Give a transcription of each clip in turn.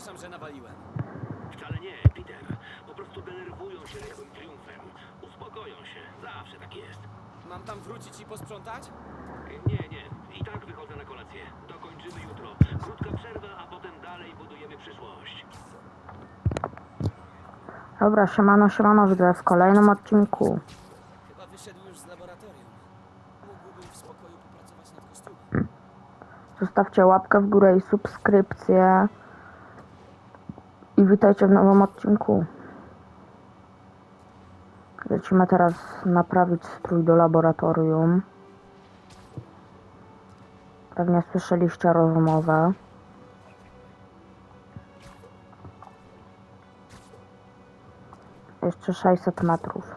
Przepraszam, że nawaliłem. Wcale nie, Peter. Po prostu denerwują się twoim triumfem. Uspokoją się. Zawsze tak jest. Mam tam wrócić i posprzątać? Nie, nie. I tak wychodzę na kolację. Dokończymy jutro. Krótka przerwa, a potem dalej budujemy przyszłość. Dobra, siemano, siemano, widzę w kolejnym odcinku. Chyba wyszedł już z laboratorium. Mógłbym w spokoju popracować nad kostiumem. Zostawcie łapkę w górę i subskrypcję. I witajcie w nowym odcinku. Lecimy teraz naprawić strój do laboratorium. Pewnie słyszeliście rozmowę. Jeszcze 600 metrów.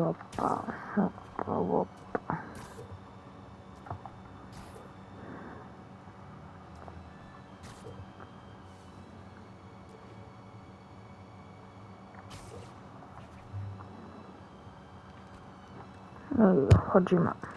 Opa, opa, opa. No i wchodzimy.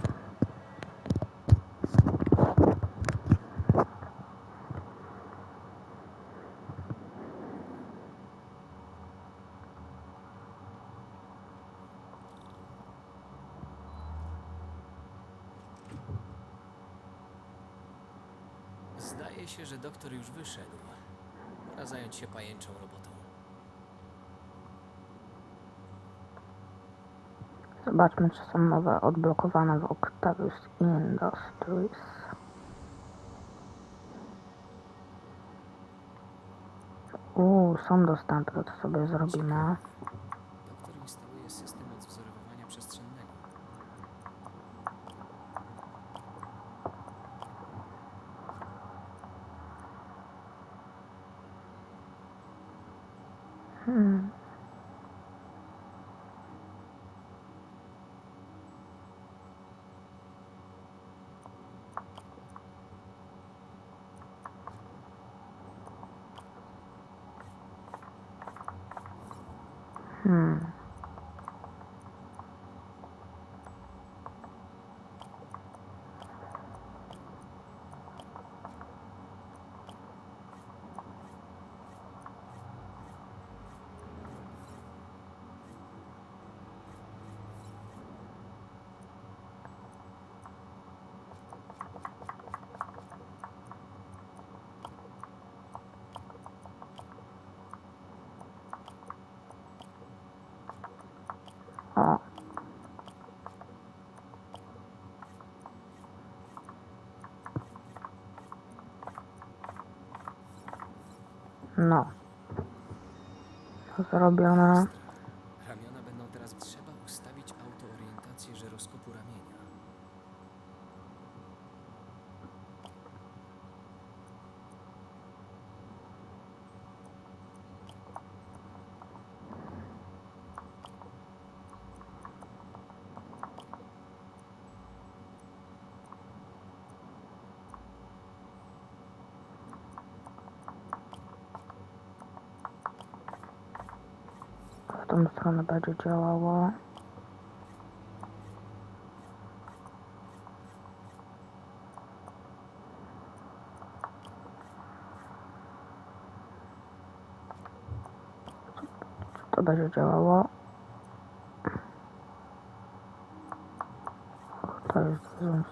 Się, że doktor już wyszedł. Pora zająć się pajęczą robotą. Zobaczmy, czy są nowe odblokowane w Octavius Industries. Uuu, są dostępne, to sobie zrobimy. Hmm. No. Zrobione. W tą stronę będzie działało. Czy to będzie działało? To jest w drugą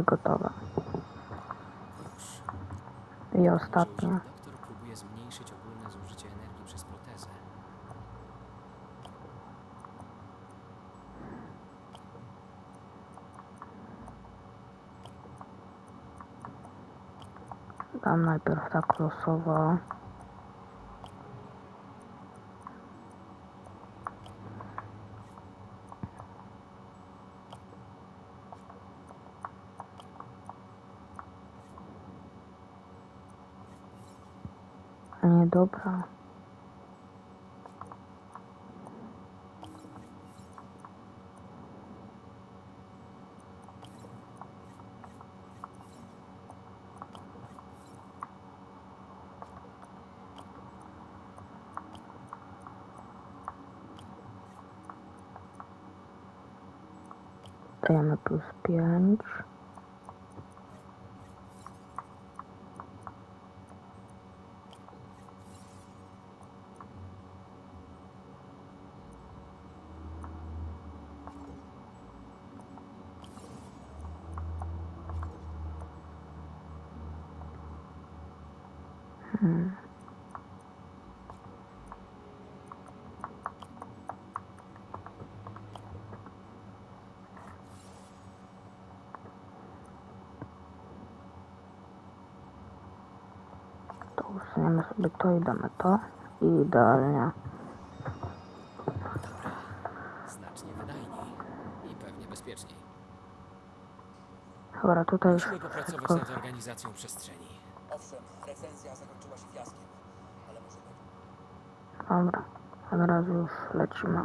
I gotowe. I ostatnie. doktor próbuje zmniejszyć ogólne zużycie energii przez protezę. Dam najpierw tak losowo. A nie, dobra. Dajemy plus pięć. To usuniemy sobie to i damy to. I idealnie. Znacznie wydajniej. I pewnie bezpieczniej. Dobra, tutaj już Musimy popracować wszystko nad organizacją przestrzeni. Owszem, recenzja zakończyła się fiaskiem, ale może być. Dobra, od razu już lecimy.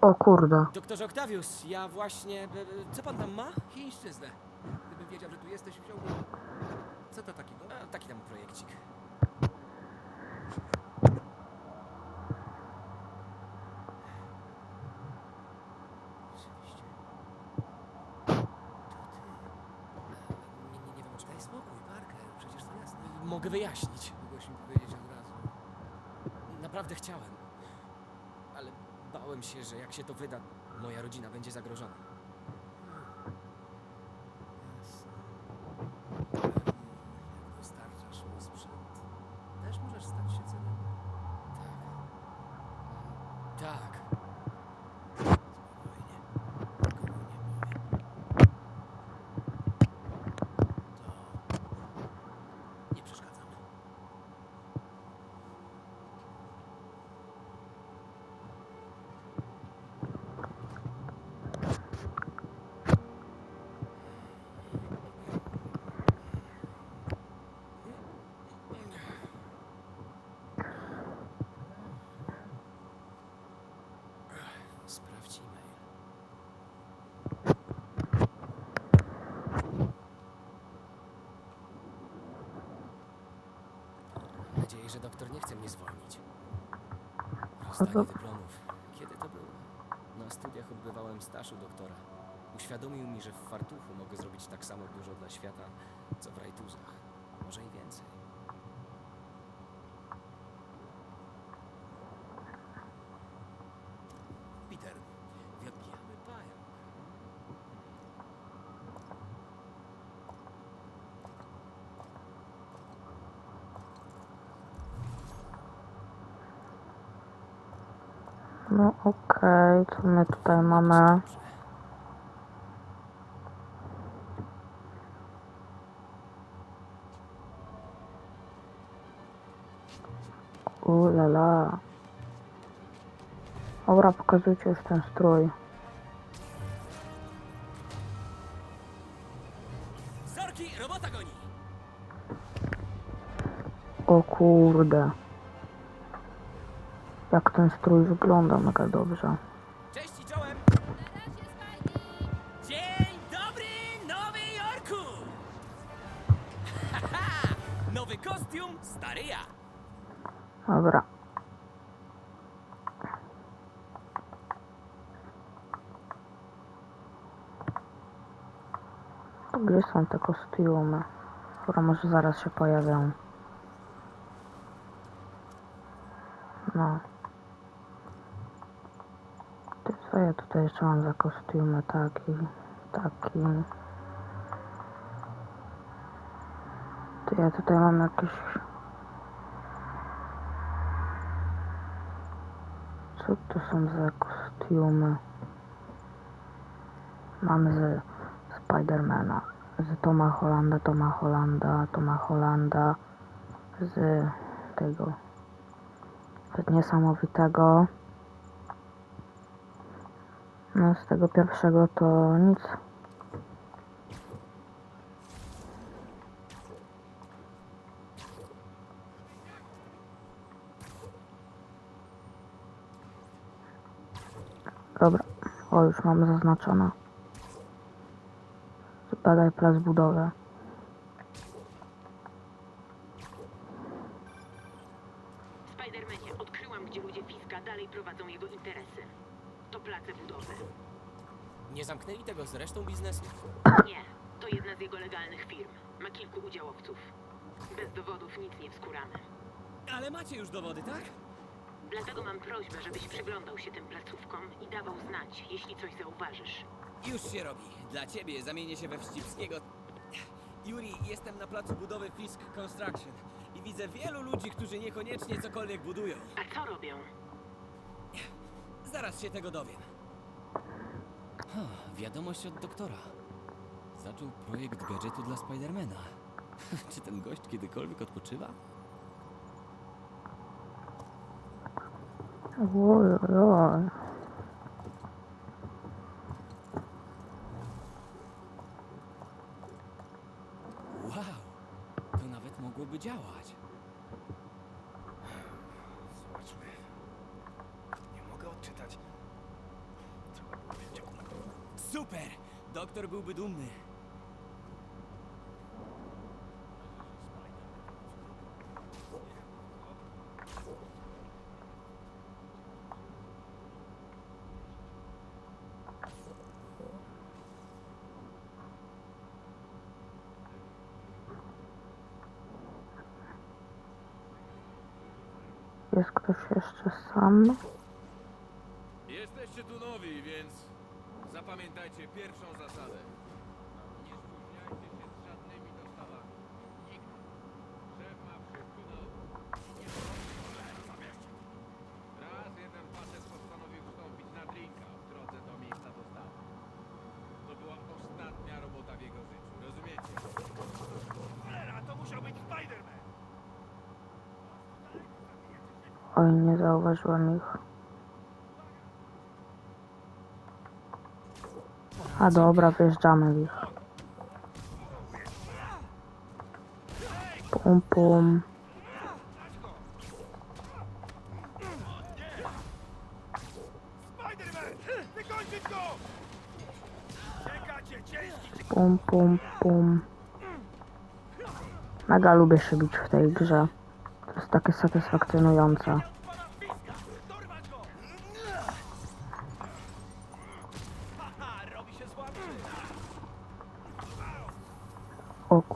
O kurde, Doktorze Octavius, ja właśnie... e, e, Co pan tam ma? Chińszczyznę. Gdybym wiedział, że tu jesteś, wziąłbym... Co to takiego? A, taki tam projekcik. Oczywiście. To ty. Nie, nie, nie wiem o czym Daj spokój, Parker, przecież to jasne. Mogę wyjaśnić. Mogłeś mi powiedzieć od razu. Naprawdę chciałem. Ale bałem się, że jak się to wyda, moja rodzina będzie zagrożona. Jasne. Pewnie, jak dostarczasz mu sprzęt, też możesz stać się celem. Tak. Tak. Spokojnie. Nikomu nie powiem. To... Nie przeszkadzam. Sprawdź e-mail. Mam nadzieję, że doktor nie chce mnie zwolnić. Rozdanie dyplomów. Kiedy to było? Na studiach odbywałem staż u doktora. Uświadomił mi, że w fartuchu mogę zrobić tak samo dużo dla świata, co w rajtuzach. Może i więcej. No okej, co my tutaj mamy? Ulala. Dobra, pokazujcie już ten strój. O kurde. Jak ten strój wygląda mega dobrze. Cześć i czołem! Dzień dobry, Nowy Jorku! Haha! Nowy kostium, stary ja! Dobra. To Gdzie są te kostiumy? Dobra, może zaraz się pojawią. No. Co ja tutaj jeszcze mam za kostiumy? Taki, taki. To ja tutaj mam jakieś Co to są za kostiumy? Mamy z Spidermana, z Toma Hollanda, Toma Hollanda, Toma Hollanda, z tego z niesamowitego. No, z tego pierwszego to nic. Dobra, o już mam zaznaczone. Zbadaj plac budowy. Ale macie już dowody, tak? Dlatego mam prośbę, żebyś przyglądał się tym placówkom i dawał znać, jeśli coś zauważysz. Już się robi. Dla ciebie zamienię się we wścibskiego. Yuri, jestem na placu budowy Fisk Construction i widzę wielu ludzi, którzy niekoniecznie cokolwiek budują. A co robią? Zaraz się tego dowiem. wiadomość od doktora. Zaczął projekt gadżetu dla Spidermana. Czy ten gość kiedykolwiek odpoczywa? Wow, to nawet mogłoby działać. Zobaczmy. Nie mogę odczytać. Super! Doktor byłby dumny. Jest ktoś jeszcze sam? Jesteście tu nowi, więc zapamiętajcie pierwszą zasadę. Nie spóźniajcie się z żadnymi dostawami. Nigdy. Szef ma wszystko na oku. Nie zabierzcie. Raz jeden facet postanowił wstąpić na drinka w drodze do miejsca dostawy. To była ostatnia robota w jego życiu, rozumiecie? Cholera, to musiał być Spider-Man! Oj, nie zauważyłem ich. A dobra, wjeżdżamy w ich. Pum, pum. Pum, pum, pum. Mega lubię się bić w tej grze. To jest takie satysfakcjonujące.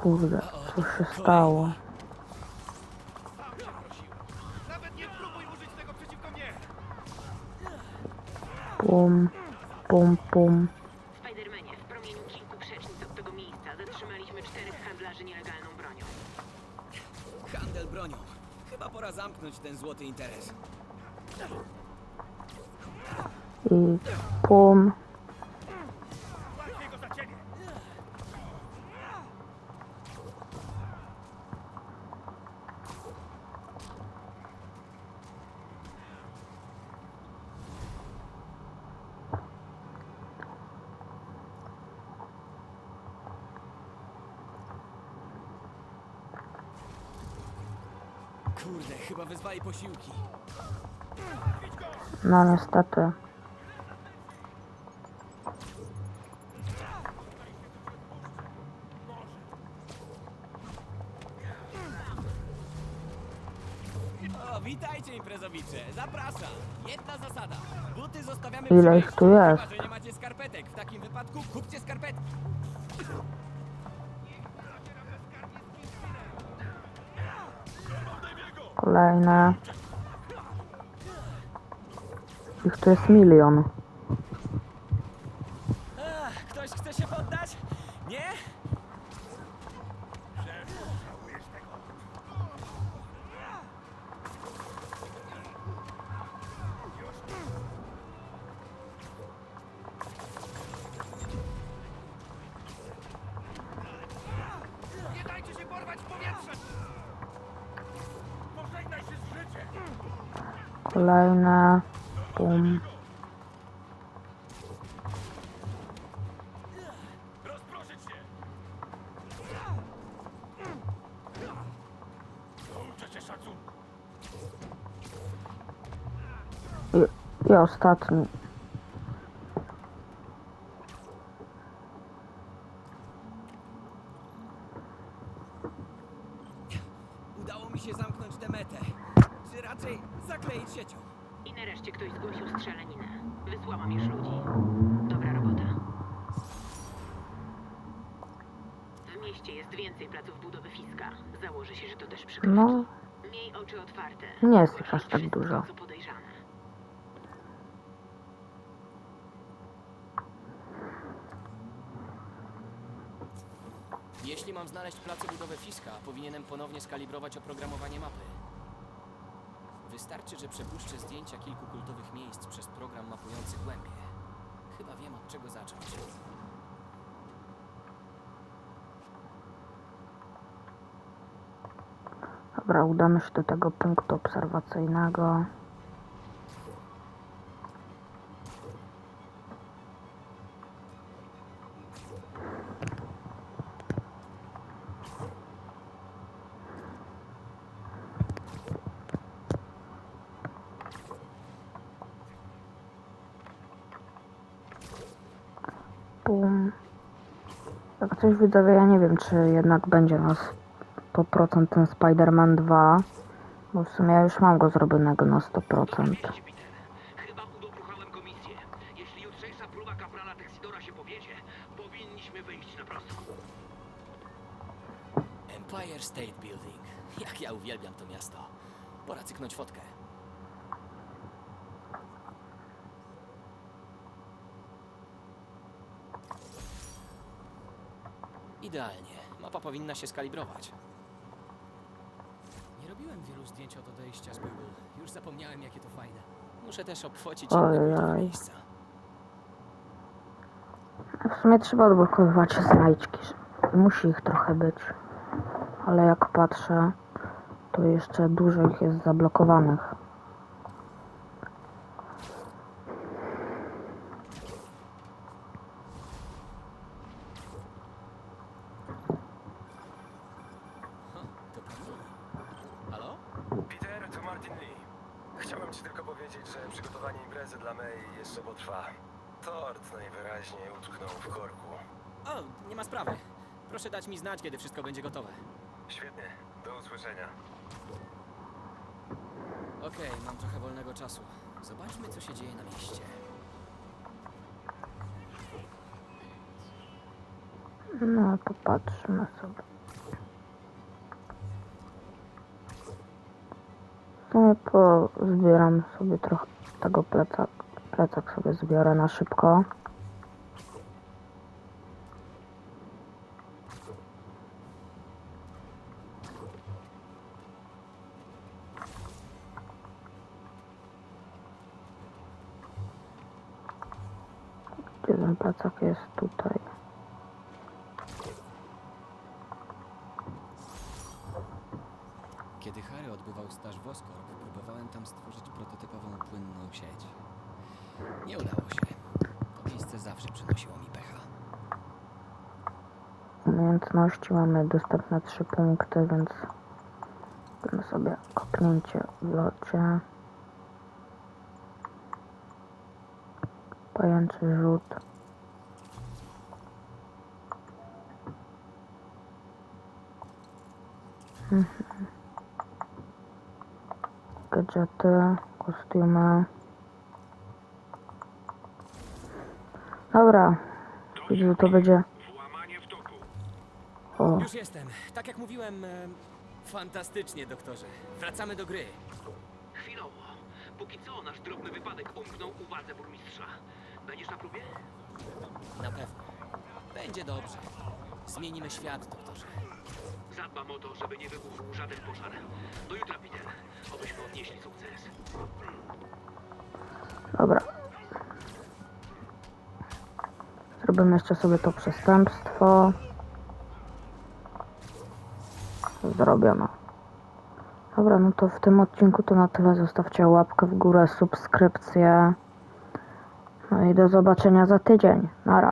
Kurde, co się stało? Pum, pum, pum. Spidermanie, w promieniu kilku przecznic od tego miejsca zatrzymaliśmy czterech handlarzy nielegalną bronią. Handel bronią. Chyba pora zamknąć ten złoty interes. I pum. Łatwiej go za ciebie! Kurde, chyba wezwali posiłki. No niestety. O, witajcie imprezowicze, zapraszam. Jedna zasada. Buty zostawiamy Ile przy ich tu wejściu, jest? Chyba, że nie Kolejne. Ich tu jest milion. Kolejne. Szacunku! I, i ostatni. się zamknąć tę metę. Czy raczej zakleić siecią. I nareszcie ktoś zgłosił strzelaninę. Wysłałam już ludzi. Dobra robota. W mieście jest więcej placów budowy Fiska. Założę się, że to też przykrywki. No, Miej oczy otwarte. Nie jest ich aż tak wszystko, dużo. co podejrzane. Jeśli mam znaleźć place budowy Fiska, powinienem ponownie skalibrować oprogramowanie mapy. Wystarczy, że przepuszczę zdjęcia kilku kultowych miejsc przez program mapujący głębie. Chyba wiem od czego zacząć. Dobra, udamy się do tego punktu obserwacyjnego. Bum. Tak coś widzowie, ja nie wiem, czy jednak będzie na 100% ten Spider-Man 2. Bo w sumie ja już mam go zrobionego na 100%. Wiecie, Peter, chyba komisję. Jeśli jutrzejsza próba kaprala Texidora się powiedzie, powinniśmy wyjść na prostą. Empire State Building. Jak ja uwielbiam to miasto. Pora cyknąć fotkę. Idealnie. Mapa powinna się skalibrować. Nie robiłem wielu zdjęć od odejścia z. Już zapomniałem, jakie to fajne. Muszę też inne Ojej. miejsca. W sumie trzeba odblokowywać znajdźki. Musi ich trochę być. Ale jak patrzę, to jeszcze dużo ich jest zablokowanych. Ha, to Kamila. Halo? Peter, to Martin Lee. Chciałem ci tylko powiedzieć, że przygotowanie imprezy dla May jeszcze potrwa. Tort najwyraźniej utknął w korku. O, nie ma sprawy. Proszę dać mi znać, kiedy wszystko będzie gotowe. Świetnie, do usłyszenia. Okej, mam trochę wolnego czasu. Zobaczmy, co się dzieje na mieście. No to patrzymy sobie. Sumie pozbieram sobie trochę tego plecak. Plecak sobie zbiorę na szybko. Gdzie ten plecak jest tutaj? Kiedy Harry odbywał staż w Oscorp, próbowałem tam stworzyć prototypową płynną sieć. Nie udało się. To miejsce zawsze przynosiło mi pecha. Umiejętności mamy dostępne trzy punkty, więc będę sobie kopnięcie w locie. Pajęczy rzut. Mhm. Gadżety, kostiumy. Dobra, widzę, że to będzie... O, Już jestem. Tak jak mówiłem, e, fantastycznie, doktorze. Wracamy do gry. Chwilowo. Póki co nasz drobny wypadek umknął uwadze burmistrza. Będziesz na próbie? Na pewno. Będzie dobrze. Zmienimy świat, doktorze. Zadbam o to, żeby nie wybuchł żaden pożar. Do jutra, Peter. Obyśmy odnieśli sukces. Dobra. Zrobimy jeszcze sobie to przestępstwo. Zrobione. Dobra, no to w tym odcinku to na tyle. Zostawcie łapkę w górę, subskrypcję. No i do zobaczenia za tydzień. Nara.